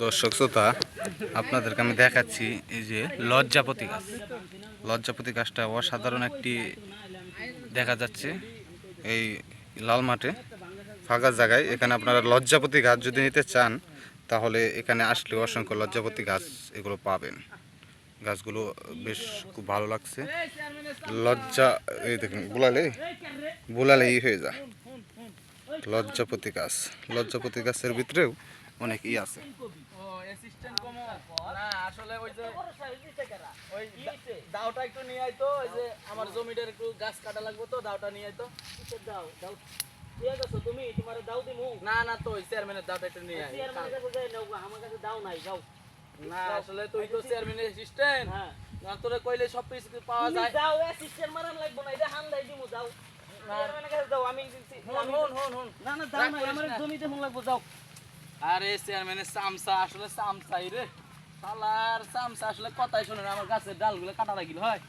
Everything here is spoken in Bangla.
দর্শক শ্রোতা, আপনাদেরকে আমি দেখাচ্ছি এই যে লজ্জাপতি গাছ। লজ্জাপতি গাছটা অসাধারণ একটি দেখা যাচ্ছে এই লাল মাঠে, ফাঁকা জায়গায়। এখানে আপনারা লজ্জাপতি গাছ যদি নিতে চান, তাহলে এখানে আসলে অসংখ্য লজ্জাপতি গাছ এগুলো পাবেন। গাছগুলো বেশ খুব ভালো লাগছে। লজ্জা, এই দেখুন, বুলালে বুলালে হয়ে যায়। লজ্জাপতি গাছ, লজ্জাপতি গাছের ভিতরেও অনেক ই আছে। ও অ্যাসিস্ট্যান্ট কমো না আসলে ওই যে ওই দা- দাওটা একটু নিয়ে আইতো ওই যে আমার জমিটার একটু গাছ কাটা লাগবে তো দাওটা নিয়ে আইতো। দাও দাও তুমি তোমার দাও দিমু না না তো চেয়ারম্যানের দাওটা একটু নিয়ে আই। চেয়ারম্যানের কাছে যাই নাও আমার কাছে দাও নাই যাও না আসলে তুই তো চেয়ারম্যানের অ্যাসিস্ট্যান্ট হ্যাঁ। না তোরে কইলে সব কিছু পাওয়া যায়? যাও অ্যাসিস্ট্যান্ট মারান লাগবো না এটা হান দাই দিমু যাও। চেয়ারম্যানের কাছে যাও আমি হুন হুন হুন। হুন না না দাও না আমার জমিতে হুন লাগবো যাও। আরে চেয়ারম্যানের চামচা আসলে চামচাই রে। সালার চামচা আসলে কথাই শোনে আমার গাছের ডালগুলো কাটা লাগিল, হয়।